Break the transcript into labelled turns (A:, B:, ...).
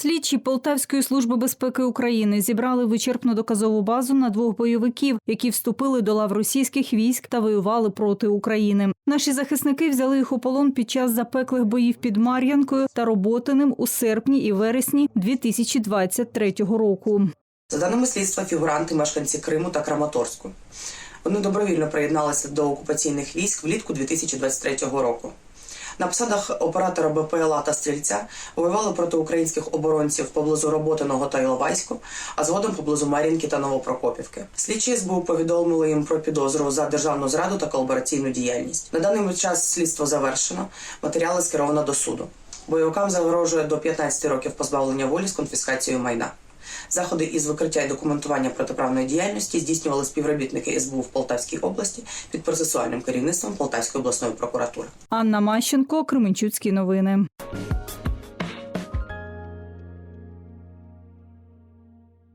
A: Слідчі Полтавської служби безпеки України зібрали вичерпну доказову базу на двох бойовиків, які вступили до лав російських військ та воювали проти України. Наші захисники взяли їх у полон під час запеклих боїв під Мар'янкою та Роботиним у серпні і вересні 2023 року.
B: За даними слідства, фігуранти мешканці Криму та Краматорську. Вони добровільно приєдналися до окупаційних військ влітку 2023 року. На посадах оператора БПЛА та стрільця воювали проти українських оборонців поблизу Роботиного та Іловайську, а згодом поблизу Мар'їнки та Новопрокопівки. Слідчі СБУ повідомили їм про підозру за державну зраду та колабораційну діяльність. На даний час слідство завершено. Матеріали скеровано до суду. Бойовикам загрожує до 15 років позбавлення волі з конфіскацією майна. Заходи із викриття і документування протиправної діяльності здійснювали співробітники СБУ в Полтавській області під процесуальним керівництвом Полтавської обласної прокуратури.
A: Анна Мащенко, Кременчуцькі новини.